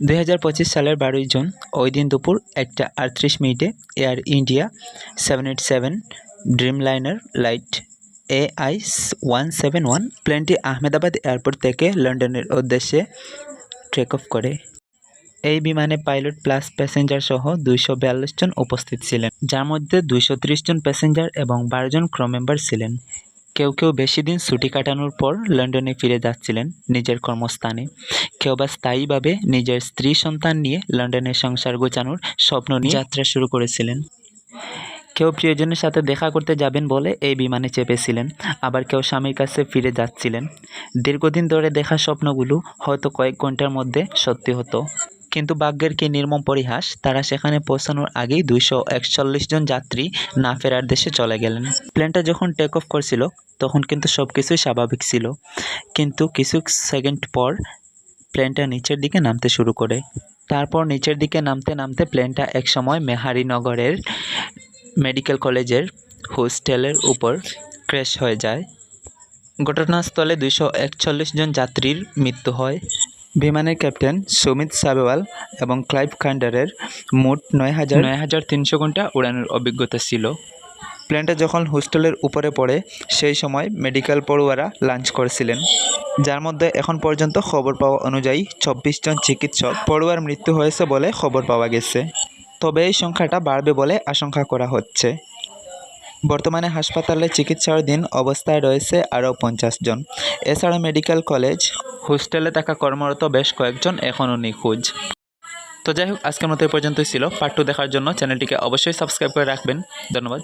দুই হাজার পঁচিশ সালের বারোই জুন, ওই দিন দুপুর একটা আটত্রিশ মিনিটে Air India seven eight seven Dreamliner flight A I one seven one প্লেনটি আহমেদাবাদ এয়ারপোর্ট থেকে লন্ডনের উদ্দেশ্যে টেক অফ করে। এই বিমানে পাইলট প্লাস প্যাসেঞ্জার সহ দুইশো বিয়াল্লিশ জন উপস্থিত ছিলেন, যার মধ্যে দুইশো ত্রিশ জন প্যাসেঞ্জার এবং বারো জন ক্রু মেম্বার ছিলেন। কেউ কেউ বেশি দিন ছুটি কাটানোর পর লন্ডনে ফিরে যাচ্ছিলেন নিজের কর্মস্থানে। কেউ বা স্থায়ীভাবে নিজের স্ত্রী সন্তান নিয়ে লন্ডনে সংসার গোছানোর স্বপ্ন নিয়ে যাত্রা শুরু করেছিলেন। কেউ প্রিয়জনের সাথে দেখা করতে যাবেন বলে এই বিমানে চেপেছিলেন, আবার কেউ স্বামীর কাছে ফিরে যাচ্ছিলেন। দীর্ঘদিন ধরে দেখা স্বপ্নগুলো হয়তো কয়েক ঘণ্টার মধ্যে সত্যি হতো। কিন্তু ভাগ্যের কি নির্মম পরিহাস? তারা সেখানে পৌঁছানোর আগেই দুইশো একচল্লিশ জন যাত্রী না ফেরার দেশে চলে গেলেন। প্লেনটা যখন টেক অফ করছিল, তখন কিন্তু সব কিছুই স্বাভাবিক ছিল। কিন্তু কিছু সেকেন্ড পর প্লেনটা নিচের দিকে নামতে শুরু করে। তারপর নিচের দিকে নামতে নামতে প্লেনটা একসময় মেহারিনগরের মেডিকেল কলেজের হোস্টেলের উপর ক্র্যাশ হয়ে যায়। ঘটনাস্থলে দুইশো একচল্লিশ জন যাত্রীর মৃত্যু হয়। বিমানের ক্যাপ্টেন সুমিত সাবেওয়াল এবং ক্লাইভ খান্ডারের মোট নয় হাজার নয় হাজার তিনশো ঘণ্টা উড়ানোর অভিজ্ঞতা ছিল। প্লেনটা যখন হোস্টেলের উপরে পড়ে সেই সময় মেডিকেল পড়ুয়ারা লাঞ্চ করেছিলেন। যার মধ্যে এখন পর্যন্ত খবর পাওয়া অনুযায়ী চব্বিশ জন চিকিৎসক পড়ুয়ার মৃত্যু হয়েছে বলে খবর পাওয়া গেছে। তবে এই সংখ্যাটা বাড়বে বলে আশঙ্কা করা হচ্ছে। বর্তমানে হাসপাতালে চিকিৎসাধীন অবস্থায় রয়েছে আরও পঞ্চাশ জন। এছাড়া মেডিকেল কলেজ, হোস্টেলে থাকা কর্মরত বেশ কয়েকজন এখনও নিখোঁজ। তো যাই হোক, আজকের মতো এই পর্যন্তই ছিল। পার্ট টু দেখার জন্য চ্যানেলটিকে অবশ্যই সাবস্ক্রাইব করে রাখবেন। ধন্যবাদ।